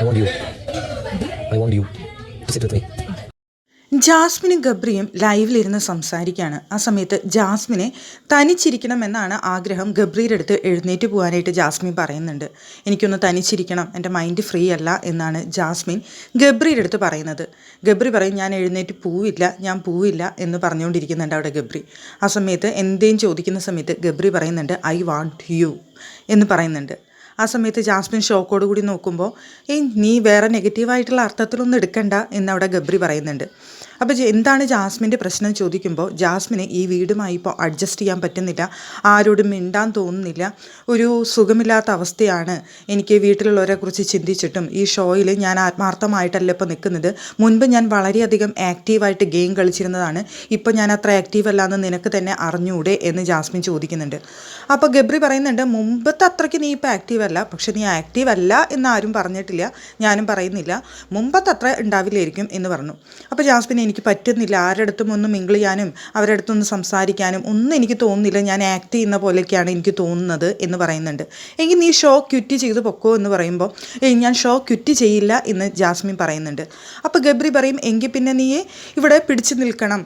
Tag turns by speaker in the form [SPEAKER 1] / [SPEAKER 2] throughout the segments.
[SPEAKER 1] Want you. I want you. To sit with me.
[SPEAKER 2] ജാസ്മിനും ഗബ്രിയും ലൈവിലിരുന്ന് സംസാരിക്കുകയാണ് ആ സമയത്ത് ജാസ്മിനെ തനിച്ചിരിക്കണമെന്നാണ് ആഗ്രഹം ഗബ്രിയുടെ അടുത്ത് എഴുന്നേറ്റ് പോകാനായിട്ട് ജാസ്മിൻ പറയുന്നുണ്ട്. എനിക്കൊന്ന് തനിച്ചിരിക്കണം. എന്റെ മൈൻഡ് ഫ്രീ അല്ല എന്നാണ് ജാസ്മിൻ ഗബ്രിയുടെ അടുത്ത് പറയുന്നത്. ഗബ്രി പറയും ഞാൻ എഴുന്നേറ്റ് പോവില്ല. ഞാൻ പോവില്ല എന്ന് പറഞ്ഞുകൊണ്ടിരിക്കുന്നുണ്ട് അവിടെ ഗബ്രി. ആ സമയത്ത് എന്തേലും ചോദിക്കുന്ന സമയത്ത് ഗബ്രി പറയുന്നുണ്ട് ഐ വാണ്ട് യു എന്ന് പറയുന്നുണ്ട്. ആ സമയത്ത് ജാസ്മിൻ ഷോക്കോട് കൂടി നോക്കുമ്പോൾ ഏയ് നീ വേറെ നെഗറ്റീവായിട്ടുള്ള അർത്ഥത്തിലൊന്നും എടുക്കണ്ട എന്നവിടെ ഗബ്രി പറയുന്നുണ്ട്. അപ്പോൾ എന്താണ് ജാസ്മിന്റെ പ്രശ്നം ചോദിക്കുമ്പോൾ ജാസ്മിന് ഈ വീടുമായി ഇപ്പോൾ അഡ്ജസ്റ്റ് ചെയ്യാൻ പറ്റുന്നില്ല ആരോടും മിണ്ടാൻ തോന്നുന്നില്ല ഒരു സുഖമില്ലാത്ത അവസ്ഥയാണ് എനിക്ക് വീട്ടിലുള്ളവരെ കുറിച്ച് ചിന്തിച്ചിട്ടും ഈ ഷോയിൽ ഞാൻ ആത്മാർത്ഥമായിട്ടല്ല ഇപ്പോൾ നിൽക്കുന്നത്. മുൻപ് ഞാൻ വളരെയധികം ആക്റ്റീവായിട്ട് ഗെയിം കളിച്ചിരുന്നതാണ് ഇപ്പോൾ ഞാൻ അത്ര ആക്റ്റീവ് അല്ല എന്ന് നിനക്ക് തന്നെ അറിഞ്ഞൂടെ എന്ന് ജാസ്മിൻ ചോദിക്കുന്നുണ്ട്. അപ്പോൾ ഗബ്രി പറയുന്നുണ്ട് മുമ്പത്തെ അത്രയ്ക്ക് നീ ഇപ്പോൾ ആക്റ്റീവ് അല്ല പക്ഷെ നീ ആക്റ്റീവ് അല്ല എന്ന് ആരും പറഞ്ഞിട്ടില്ല ഞാനും പറയുന്നില്ല. മുമ്പത്തെ അത്ര ഉണ്ടാവില്ലായിരിക്കും എന്ന് പറഞ്ഞു. അപ്പോൾ ജാസ്മിൻ എനിക്ക് പറ്റുന്നില്ല ആരുടെ അടുത്തും ഒന്ന് മിങ്കിൾ ചെയ്യാനും അവരുടെ അടുത്തൊന്ന് സംസാരിക്കാനും ഒന്നും എനിക്ക് തോന്നുന്നില്ല ഞാൻ ആക്ട് ചെയ്യുന്ന പോലെയൊക്കെയാണ് എനിക്ക് തോന്നുന്നത് എന്ന് പറയുന്നുണ്ട്. എങ്കിൽ നീ ഷോ ക്വിറ്റ് ചെയ്ത് പൊക്കോ എന്ന് പറയുമ്പോൾ ഞാൻ ഷോ ക്വിറ്റ് ചെയ്യില്ല എന്ന് ജാസ്മിൻ പറയുന്നുണ്ട്. അപ്പോൾ ഗബ്രി പറയും എങ്കിൽ പിന്നെ നീ ഇവിടെ പിടിച്ചു നിൽക്കണം.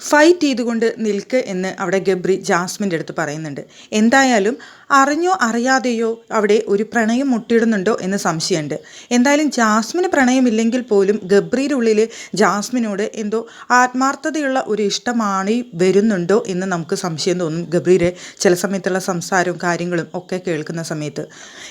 [SPEAKER 2] ഫൈറ്റ് ചെയ്തുകൊണ്ട് നിൽക്ക് എന്ന് അവിടെ ഗബ്രി ജാസ്മിന്റെ അടുത്ത് പറയുന്നുണ്ട്. എന്തായാലും അറിഞ്ഞോ അറിയാതെയോ അവിടെ ഒരു പ്രണയം മുട്ടിയിടുന്നുണ്ടോ എന്ന് സംശയമുണ്ട്. എന്തായാലും ജാസ്മിന് പ്രണയമില്ലെങ്കിൽ പോലും ഗബ്രിയുടെ ഉള്ളിൽ ജാസ്മിനോട് എന്തോ ആത്മാർത്ഥതയുള്ള ഒരു ഇഷ്ടമാണ് വരുന്നുണ്ടോ എന്ന് നമുക്ക് സംശയം തോന്നും. ഗബ്രിയുടെ ചില സമയത്തുള്ള സംസാരവും കാര്യങ്ങളും ഒക്കെ കേൾക്കുന്ന സമയത്ത്.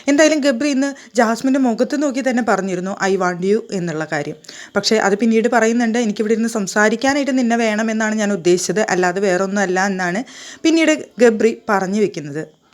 [SPEAKER 2] എന്തായാലും ഗബ്രി ഇന്ന് ജാസ്മിന്റെ മുഖത്ത് നോക്കി തന്നെ പറഞ്ഞിരുന്നു ഐ വാണ്ട് യു എന്നുള്ള കാര്യം. പക്ഷേ അത് പിന്നീട് പറയുന്നുണ്ട് എനിക്കിവിടെ ഇരുന്ന് സംസാരിക്കാനായിട്ട് നിന്നെ വേണമെന്നാണ് ഞാൻ ഉദ്ദേശിച്ചത്. അല്ലാതെ വേറൊന്നുമല്ല എന്നാണ് പിന്നീട് ഗബ്രി പറഞ്ഞു വെക്കുന്നത്.